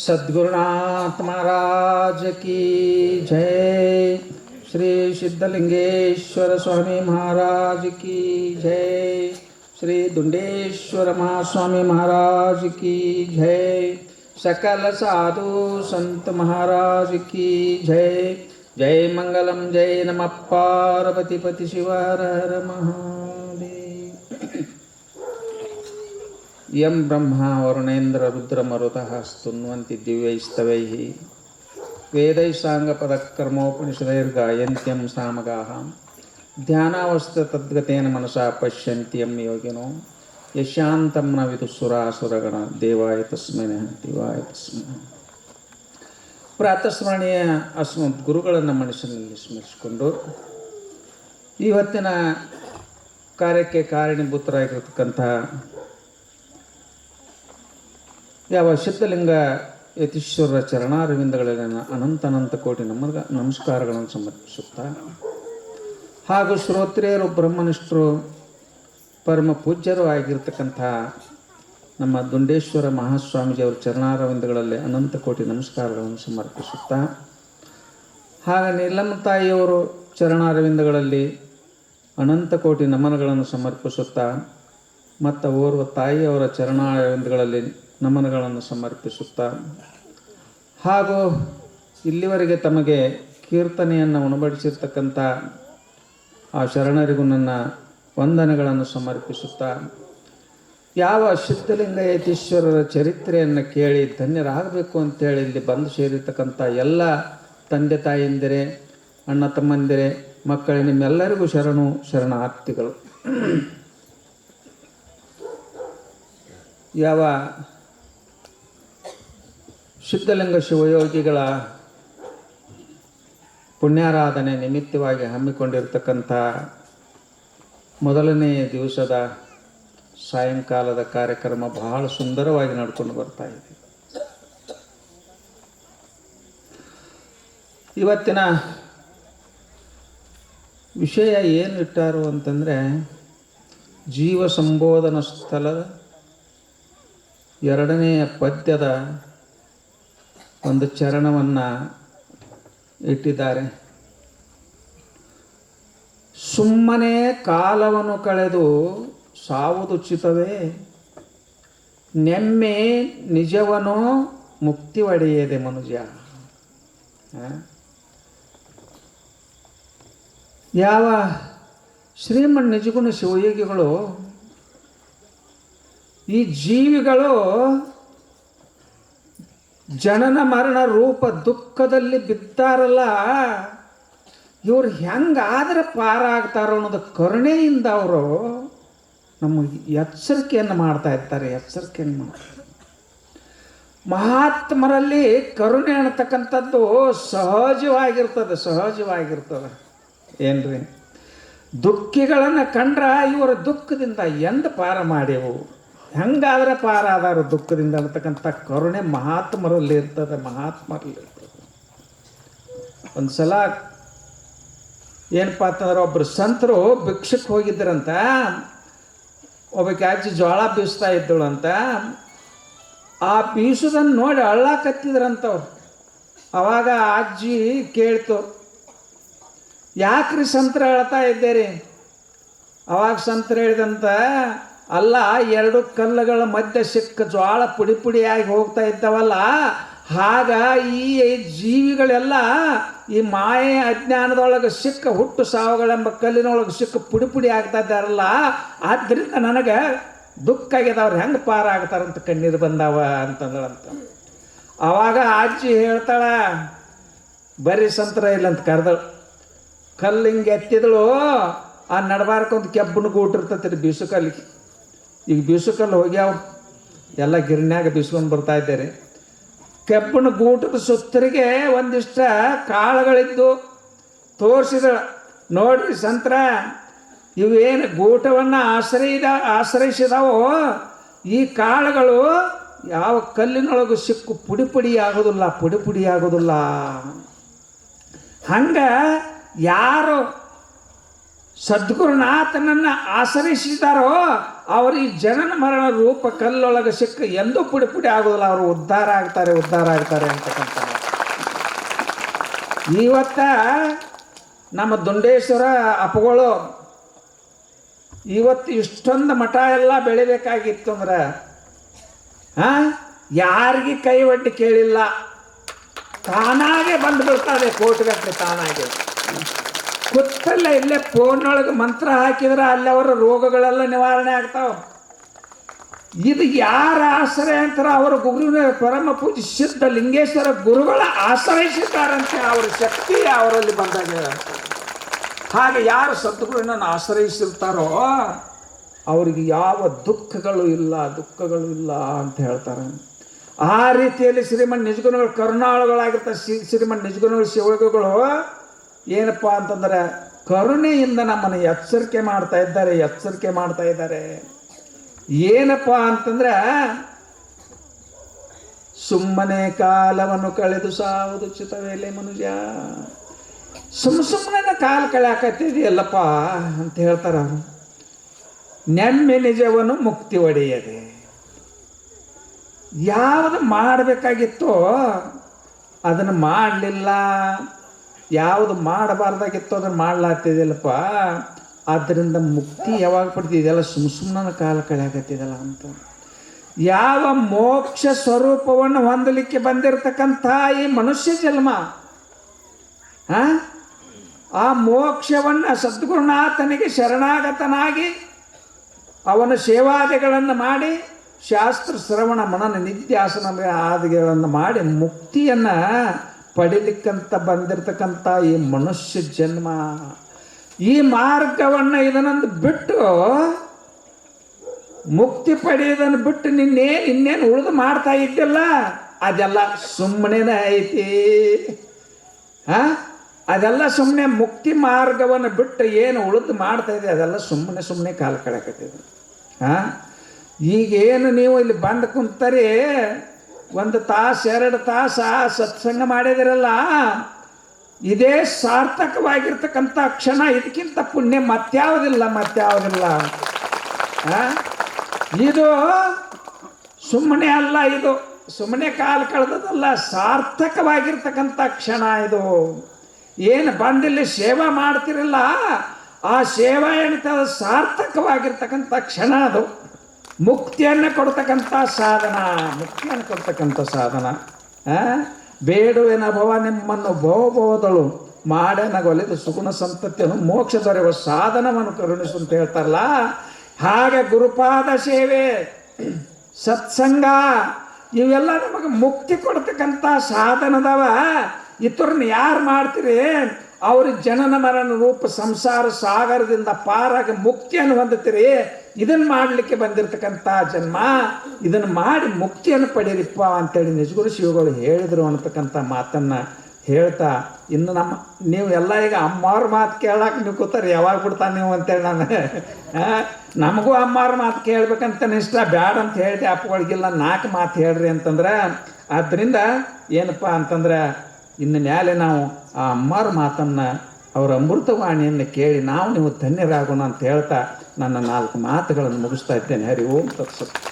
सद्गुरुनाथ महाराज की जय। श्री सिद्धलिंगेश्वर स्वामी महाराज की जय। श्री दुंडेश्वर महास्वामी महाराज की जय। सकल साधु संत महाराज की जय। जय मंगलम, जय नम। पार्वती पति शिव, हर हर महादेव। ಯಂ ಬ್ರಹ್ಮ ವರುಣೇಂದ್ರ ರುದ್ರ ಮರುತಃ ಸ್ತುನ್ವಂತಿ ದಿವ್ಯೈಸ್ತವೈ ವೇದೈಸಾಂಗಪದಕ್ರಮೋಪನಿಷದೈರ್ಗಾಯಂತ್ಯಂ ಸಾಮಗಾಹ. ಧ್ಯಾನಾವಸ್ಥ ತದ್ಗತೇನ ಮನಸಾ ಪಶ್ಯಂತ್ಯಂ ಯೋಗಿನೋ. ಯಶಾಂತಂ ನ ವಿದುಸುರಾಸುರಗಣ ದೇವಾಯ ತಸ್ಮೈ ದಿವಾಯ ತಸ್ಮೈ ಪ್ರಾತಸ್ಮರಣೀಯ ಅಸ್ಮ ಗುರುಗಳನ್ನು ಮನಸ್ಸಿನಲ್ಲಿ ಸ್ಮರಿಸಿಕೊಂಡು ಇವತ್ತಿನ ಕಾರ್ಯಕ್ಕೆ ಕಾರಣೀಭೂತರಾಗಿರತಕ್ಕಂಥ ಯಾವ ಸಿದ್ಧಲಿಂಗ ಯತೀಶ್ವರರ ಚರಣಾರವಿಂದಗಳಲ್ಲಿ ಅನಂತ ಅನಂತ ಕೋಟಿ ನಮಗ ನಮಸ್ಕಾರಗಳನ್ನು ಸಮರ್ಪಿಸುತ್ತಾ? ಹಾಗೂ ಶ್ರೋತ್ರಿಯರು, ಬ್ರಹ್ಮನಿಷ್ಠರು, ಪರಮ ಪೂಜ್ಯರು ಆಗಿರ್ತಕ್ಕಂತಹ ನಮ್ಮ ದುಂಡೇಶ್ವರ ಮಹಾಸ್ವಾಮೀಜಿಯವರ ಚರಣಾರವಿಂದಗಳಲ್ಲಿ ಅನಂತ ಕೋಟಿ ನಮಸ್ಕಾರಗಳನ್ನು ಸಮರ್ಪಿಸುತ್ತಾ? ಹಾಗೆ ನೀಲಮ್ಮ ತಾಯಿಯವರು ಚರಣಾರವಿಂದಗಳಲ್ಲಿ ಅನಂತ ಕೋಟಿ ನಮನಗಳನ್ನು ಸಮರ್ಪಿಸುತ್ತಾ? ಮತ್ತು ಓರ್ವ ತಾಯಿಯವರ ಚರಣಾರವಿಂದಗಳಲ್ಲಿ ನಮನಗಳನ್ನು ಸಮರ್ಪಿಸುತ್ತಾ. ಹಾಗೂ ಇಲ್ಲಿವರೆಗೆ ತಮಗೆ ಕೀರ್ತನೆಯನ್ನು ಉಣಬಡಿಸಿರ್ತಕ್ಕಂಥ ಆ ಶರಣರಿಗೂ ನನ್ನ ವಂದನೆಗಳನ್ನು ಸಮರ್ಪಿಸುತ್ತಾ. ಯಾವ ಸಿದ್ಧಲಿಂಗ ಯತೀಶ್ವರರ ಚರಿತ್ರೆಯನ್ನು ಕೇಳಿ ಧನ್ಯರಾಗಬೇಕು ಅಂತೇಳಿ ಇಲ್ಲಿ ಬಂದು ಸೇರಿರ್ತಕ್ಕಂಥ ಎಲ್ಲ ತಂದೆ ತಾಯಿಯಂದಿರೇ ಅಣ್ಣ ತಮ್ಮಂದಿರೇ, ಮಕ್ಕಳೇ, ನಿಮ್ಮೆಲ್ಲರಿಗೂ ಶರಣು ಶರಣಾರ್ಥಿಗಳು. ಯಾವ ಸಿದ್ಧಲಿಂಗ ಶಿವಯೋಗಿಗಳ ಪುಣ್ಯಾರಾಧನೆ ನಿಮಿತ್ತವಾಗಿ ಹಮ್ಮಿಕೊಂಡಿರ್ತಕ್ಕಂಥ ಮೊದಲನೇ ದಿವಸದ ಸಾಯಂಕಾಲದ ಕಾರ್ಯಕ್ರಮ ಬಹಳ ಸುಂದರವಾಗಿ ನಡ್ಕೊಂಡು ಬರ್ತಾ ಇದೆ. ಇವತ್ತಿನ ವಿಷಯ ಏನು ಇಟ್ಟಾರು ಅಂತಂದರೆ ಜೀವ ಸಂಬೋಧನ ಸ್ಥಳದ ಎರಡನೆಯ ಪದ್ಯದ ಒಂದು ಚರಣವನ್ನು ಇಟ್ಟಿದ್ದಾರೆ. ಸುಮ್ಮನೆ ಕಾಲವನ್ನು ಕಳೆದು ಸಾವುದು ಚಿತವೇ ನೆಮ್ಮೆ ನಿಜವನು ಮುಕ್ತಿ ಒಡೆಯದೆ ಮನುಜ? ಯಾವ ಶ್ರೀಮನ್ ನಿಜಗುಣ ಶಿವಯೋಗಿಗಳು ಈ ಜೀವಿಗಳು ಜನನ ಮರಣ ರೂಪ ದುಃಖದಲ್ಲಿ ಬಿದ್ದಾರಲ್ಲ, ಇವ್ರು ಹೆಂಗಾದ್ರೆ ಪಾರಾಗ್ತಾರೋ ಅನ್ನೋದು ಕರುಣೆಯಿಂದ ಅವರು ನಮ್ಮ ಎಚ್ಚರಿಕೆಯನ್ನು ಮಾಡ್ತಾ ಇರ್ತಾರೆ, ಎಚ್ಚರಿಕೆಯನ್ನು ಮಾಡ್ತಾರೆ. ಮಹಾತ್ಮರಲ್ಲಿ ಕರುಣೆ ಅನ್ನತಕ್ಕಂಥದ್ದು ಸಹಜವಾಗಿರ್ತದೆ ಸಹಜವಾಗಿರ್ತದೆ. ಏನ್ರಿ? ದುಃಖಿಗಳನ್ನು ಕಂಡ್ರ ಇವರ ದುಃಖದಿಂದ ಎಂದು ಪಾರ ಮಾಡ್ಯವು? ಹೆಂಗಾದ್ರೆ ಪಾರಾದಾರು ದುಃಖದಿಂದ ಅಂತಕ್ಕಂಥ ಕರುಣೆ ಮಹಾತ್ಮರಲ್ಲಿ ಇರ್ತದೆ ಮಹಾತ್ಮರಲ್ಲಿ ಇರ್ತದೆ. ಒಂದು ಸಲ ಏನಪ್ಪ ಅಂತಂದ್ರೆ ಒಬ್ಬರು ಸಂತರು ಭಿಕ್ಷಕ್ಕೆ ಹೋಗಿದ್ದರಂತ ಒಬ್ಬಕ್ಕೆ ಅಜ್ಜಿ ಜೋಳ ಬೀಸ್ತಾ ಇದ್ದಳು ಅಂತ ಆ ಬೀಸೋದನ್ನು ನೋಡಿ ಅಳ್ಳಾಕತ್ತಿದ್ರಂತವ್ರು ಅವಾಗ ಅಜ್ಜಿ ಕೇಳ್ತು, ಯಾಕ್ರಿ ಸಂತರ ಅಳ್ತಾ ಇದ್ದೀರಿ? ಅವಾಗ ಸಂತರ ಹೇಳಿದಂತ ಅಲ್ಲ, ಎರಡು ಕಲ್ಲುಗಳ ಮಧ್ಯೆ ಸಿಕ್ಕ ಜ್ವಾಳ ಪುಡಿ ಪುಡಿಯಾಗಿ ಹೋಗ್ತಾ ಇದ್ದವಲ್ಲ ಆಗ ಈ ಜೀವಿಗಳೆಲ್ಲ ಈ ಮಾಯೆ ಅಜ್ಞಾನದೊಳಗೆ ಸಿಕ್ಕ ಹುಟ್ಟು ಸಾವುಗಳೆಂಬ ಕಲ್ಲಿನೊಳಗೆ ಸಿಕ್ಕ ಪುಡಿ ಪುಡಿ ಆಗ್ತಾ ಇದ್ದಾರಲ್ಲ ಆದ್ದರಿಂದ ನನಗೆ ದುಃಖ ಆಗ್ಯದ, ಅವ್ರು ಹೆಂಗೆ ಪಾರಾಗ್ತಾರಂತ ಕಣ್ಣೀರು ಬಂದಾವ ಅಂತಂದಳಂತ. ಆವಾಗ ಅಜ್ಜಿ ಹೇಳ್ತಾಳ ಬರೀ ಸಂತರ ಇಲ್ಲ ಅಂತ ಕರೆದಳು. ಕಲ್ಲು ಹಿಂಗೆ ಎತ್ತಿದಳು, ಆ ನಡಬಾರ್ಕೊಂದು ಕೆಬ್ಬನ ಗೂಟಿರ್ತೈತಿ ಬೀಸು ಕಲ್ಲಿಗೆ ಈಗ ಬೀಸಕಲ್ಲಿ ಕಲ್ಲು ಹೋಗ್ಯಾವ. ಎಲ್ಲ ಗಿರಣ್ಯಾಗ ಬೀಸ್ಕೊಂಡು ಬರ್ತಾ ಇದ್ದಾರೆ. ಕೆಬ್ಬನ ಗೂಟದ ಸುತ್ತರಿಗೆ ಒಂದಿಷ್ಟ ಕಾಳುಗಳಿದ್ದು ತೋರಿಸಿದ ನೋಡ್ರಿ ಸಂತ್ರ, ಇವೇನು ಗೂಟವನ್ನು ಆಶ್ರಯಿದ, ಆಶ್ರಯಿಸಿದವೋ, ಈ ಕಾಳುಗಳು ಯಾವ ಕಲ್ಲಿನೊಳಗೂ ಸಿಕ್ಕು ಪುಡಿ ಪುಡಿ ಆಗೋದಿಲ್ಲ, ಪುಡಿ ಪುಡಿ ಆಗೋದಿಲ್ಲ. ಹಂಗೆ ಯಾರು ಸದ್ಗುರುನಾಥನನ್ನ ಆಶ್ರಯಿಸಿದಾರೋ ಅವರು ಈ ಜನನ ಮರಣ ರೂಪ ಕಲ್ಲೊಳಗೆ ಸಿಕ್ಕ ಎಂದೂ ಪುಡಿ ಪುಡಿ ಆಗೋದಿಲ್ಲ. ಅವರು ಉದ್ಧಾರ ಆಗ್ತಾರೆ ಉದ್ಧಾರ ಆಗ್ತಾರೆ ಅಂತಕ್ಕಂಥ ಇವತ್ತ ನಮ್ಮ ದುಂಡೇಶ್ವರ ಅಪಗಳು ಇವತ್ತು ಇಷ್ಟೊಂದು ಮಠ ಎಲ್ಲ ಬೆಳಿಬೇಕಾಗಿತ್ತು ಅಂದ್ರೆ ಹಾಂ ಯಾರಿಗೆ ಕೈ ಒಡ್ಡಿ ಕೇಳಿಲ್ಲ. ತಾನಾಗೆ ಬಂದು ಬಿಡ್ತಾರೆ ಕೋಟಿಗಟ್ಟಲೆ ತಾನಾಗೆ. ಕುತ್ತಲ್ಲ ಇಲ್ಲೇ ಫೋನ್ನೊಳಗೆ ಮಂತ್ರ ಹಾಕಿದ್ರೆ ಅಲ್ಲಿ ಅವರ ರೋಗಗಳೆಲ್ಲ ನಿವಾರಣೆ ಆಗ್ತಾವೆ. ಇದು ಯಾರ ಆಶ್ರಯ ಅಂತಾರ ಅವರ ಗುರುವಿನ ಪರಮ ಪೂಜೆ ಸಿದ್ಧ ಲಿಂಗೇಶ್ವರ ಗುರುಗಳ ಆಶ್ರಯಿಸಿದ್ದಾರಂತೆ, ಅವರ ಶಕ್ತಿ ಅವರಲ್ಲಿ ಬಂದಾಗ. ಹಾಗೆ ಯಾರು ಸದ್ಗುರುವಿನ ಆಶ್ರಯಿಸಿರ್ತಾರೋ, ಅವರಿಗೆ ಯಾವ ದುಃಖಗಳು ಇಲ್ಲ ದುಃಖಗಳು ಇಲ್ಲ ಅಂತ ಹೇಳ್ತಾರೆ. ಆ ರೀತಿಯಲ್ಲಿ ಶ್ರೀಮನ್ ನಿಜಗುಣಗಳು ಕರುಣಾಳುಗಳಾಗಿರ್ತಾರೆ. ಶ್ರೀ ಶ್ರೀಮನ್ ನಿಜಗುಣಗಳು ಶಿವಗಳು ಏನಪ್ಪ ಅಂತಂದ್ರೆ, ಕರುಣೆಯಿಂದ ನಮ್ಮನ್ನು ಎಚ್ಚರಿಕೆ ಮಾಡ್ತಾ ಇದ್ದಾರೆ, ಎಚ್ಚರಿಕೆ ಮಾಡ್ತಾ ಇದ್ದಾರೆ. ಏನಪ್ಪ ಅಂತಂದ್ರೆ, ಸುಮ್ಮನೆ ಕಾಲವನ್ನು ಕಳೆದು ಸಾವುದು ಚಿತವೇಲೆ ಮನುಜ ಸುಮ್ ಸುಮ್ಮನೆ ಕಾಲ ಕಳೆಯಾಕತ್ತಿದೆಯಲ್ಲಪ್ಪ ಅಂತ ಹೇಳ್ತಾರ ನೆಮ್ಮೆ ನಿಜವನ್ನು ಮುಕ್ತಿ ಒಡೆಯದೆ. ಯಾವುದು ಮಾಡಬೇಕಾಗಿತ್ತೋ ಅದನ್ನು ಮಾಡಲಿಲ್ಲ. ಯಾವುದು ಮಾಡಬಾರ್ದಾಗಿತ್ತು ಅದನ್ನು ಮಾಡ್ಲಾಗ್ತಿದೆಯಲ್ಲಪ್ಪ ಆದ್ದರಿಂದ ಮುಕ್ತಿ ಯಾವಾಗ ಪಡ್ತಿದೆಯಲ್ಲ ಸುಮ್ ಸುಮ್ಮನ ಕಾಲ ಕಳೆಯಾಕತ್ತಿದಲ್ಲ ಅಂತ. ಯಾವ ಮೋಕ್ಷ ಸ್ವರೂಪವನ್ನು ಹೊಂದಲಿಕ್ಕೆ ಬಂದಿರತಕ್ಕಂಥ ಈ ಮನುಷ್ಯ ಜನ್ಮ? ಆ? ಮೋಕ್ಷವನ್ನು ಸದ್ಗುರುನಾಥನಿಗೆ ಶರಣಾಗತನಾಗಿ ಅವನ ಸೇವಾದಿಗಳನ್ನು ಮಾಡಿ ಶಾಸ್ತ್ರ ಶ್ರವಣ ಮನನ ನಿತ್ಯಾಸನ ಆದಿಗಳನ್ನು ಮಾಡಿ ಮುಕ್ತಿಯನ್ನು ಪಡಿಲಿಕ್ಕಂತ ಬಂದಿರತಕ್ಕಂಥ ಈ ಮನುಷ್ಯ ಜನ್ಮ, ಈ ಮಾರ್ಗವನ್ನು ಇದನ್ನೊಂದು ಬಿಟ್ಟು ಮುಕ್ತಿ ಪಡೆಯೋದನ್ನು ಬಿಟ್ಟು ನಿನ್ನೆ ಇನ್ನೇನು ಉಳಿದು ಮಾಡ್ತಾ ಇದ್ದಿಲ್ಲ ಅದೆಲ್ಲ ಸುಮ್ಮನೆನೇ ಐತಿ. ಹಾ ಅದೆಲ್ಲ ಸುಮ್ಮನೆ ಮುಕ್ತಿ ಮಾರ್ಗವನ್ನು ಬಿಟ್ಟು ಏನು ಉಳಿದು ಮಾಡ್ತಾ ಇದೆ ಅದೆಲ್ಲ ಸುಮ್ಮನೆ ಸುಮ್ಮನೆ ಕಾಲು ಕಳಕತ್ತಿದೆ. ಹಾಂ ಈಗೇನು ನೀವು ಇಲ್ಲಿ ಬಂದು ಕುಂತರಿ ಒಂದು ತಾಸು, ಎರಡು ತಾಸು ಆ ಸತ್ಸಂಗ ಮಾಡಿದಿರಲ್ಲ, ಇದೇ ಸಾರ್ಥಕವಾಗಿರ್ತಕ್ಕಂಥ ಕ್ಷಣ, ಇದಕ್ಕಿಂತ ಪುಣ್ಯ ಮತ್ಯಾವುದಿಲ್ಲ ಮತ್ಯಾವುದಿಲ್ಲ? ಇದು ಸುಮ್ಮನೆ ಅಲ್ಲ ಇದು. ಸುಮ್ಮನೆ ಕಾಲ ಕಳೆದದಲ್ಲ ಸಾರ್ಥಕವಾಗಿರ್ತಕ್ಕಂಥ ಕ್ಷಣ ಇದು. ಏನು ಬಂದಿಲ್ಲಿ ಸೇವಾ ಮಾಡ್ತಿರಲ್ಲ, ಆ ಸೇವಾ ಏನಿರ್ತದ ಸಾರ್ಥಕವಾಗಿರ್ತಕ್ಕಂಥ ಕ್ಷಣ ಅದು. ಮುಕ್ತಿಯನ್ನು ಕೊಡ್ತಕ್ಕಂಥ ಸಾಧನ, ಮುಕ್ತಿಯನ್ನು ಕೊಡ್ತಕ್ಕಂಥ ಸಾಧನ? ಬೇಡುವೆನ ಭವ ನಿಮ್ಮನ್ನು ಭವಭವದಳು ಮಾಡನಗೊಲಿದು ಸುಗುಣ ಸಂತತಿಯನ್ನು ಮೋಕ್ಷ ದೊರೆಯುವ ಸಾಧನವನ್ನು ಕರುಣಿಸು ಅಂತ ಹೇಳ್ತಾರಲ್ಲ? ಹಾಗೆ ಗುರುಪಾದ ಸೇವೆ, ಸತ್ಸಂಗ, ಇವೆಲ್ಲ ನಮಗೆ ಮುಕ್ತಿ ಕೊಡ್ತಕ್ಕಂಥ ಸಾಧನದವ. ಇತರನ್ನ ಯಾರು ಮಾಡ್ತೀರಿ? ಅವ್ರಿಗೆ ಜನನ ಮರಣ ರೂಪ ಸಂಸಾರ ಸಾಗರದಿಂದ ಪಾರಾಗಿ ಮುಕ್ತಿಯನ್ನು ಹೊಂದುತ್ತೀರಿ. ಇದನ್ನು ಮಾಡಲಿಕ್ಕೆ ಬಂದಿರತಕ್ಕಂಥ ಜನ್ಮ ಇದನ್ನು ಮಾಡಿ ಮುಕ್ತಿಯನ್ನು ಪಡೀರಿಪ್ಪ ಅಂತೇಳಿ ನಿಜಗುರು ಶಿವಗಳು ಹೇಳಿದರು ಅನ್ನತಕ್ಕಂಥ ಮಾತನ್ನು ಹೇಳ್ತಾ, ಇನ್ನು ನಮ್ಮ, ನೀವು ಎಲ್ಲ ಈಗ ಅಮ್ಮವ್ರ ಮಾತು ಕೇಳಕ್ಕೆ ನೀವು ಕೂತಾರೆ, ಯಾವಾಗ ಬಿಡ್ತಾನೆ ನೀವು ಅಂತೇಳಿ ನಾನು ನಮಗೂ ಅಮ್ಮವ್ರ ಮಾತು ಕೇಳ್ಬೇಕಂತ ಇಷ್ಟ ಬೇಡ ಅಂತ ಹೇಳಿದೆ, ಅಪ್ಪಗಳಿಗಿಲ್ಲ ನಾಲ್ಕು ಮಾತು ಹೇಳ್ರಿ ಅಂತಂದ್ರೆ ಆದ್ದರಿಂದ ಏನಪ್ಪ ಅಂತಂದ್ರೆ, ಇನ್ನು ಮ್ಯಾಲೆ ನಾವು ಆ ಅಮ್ಮವ್ರ ಮಾತನ್ನು ಅವರ ಅಮೃತವಾಣಿಯನ್ನು ಕೇಳಿ ನಾವು ನೀವು ಧನ್ಯರಾಗೋಣ ಅಂತ ಹೇಳ್ತಾ ನನ್ನ ನಾಲ್ಕು ಮಾತುಗಳನ್ನು ಮುಗಿಸ್ತಾ ಇದ್ದೇನೆ. ಹರಿ ಓಂ, ತತ್ಸತ್.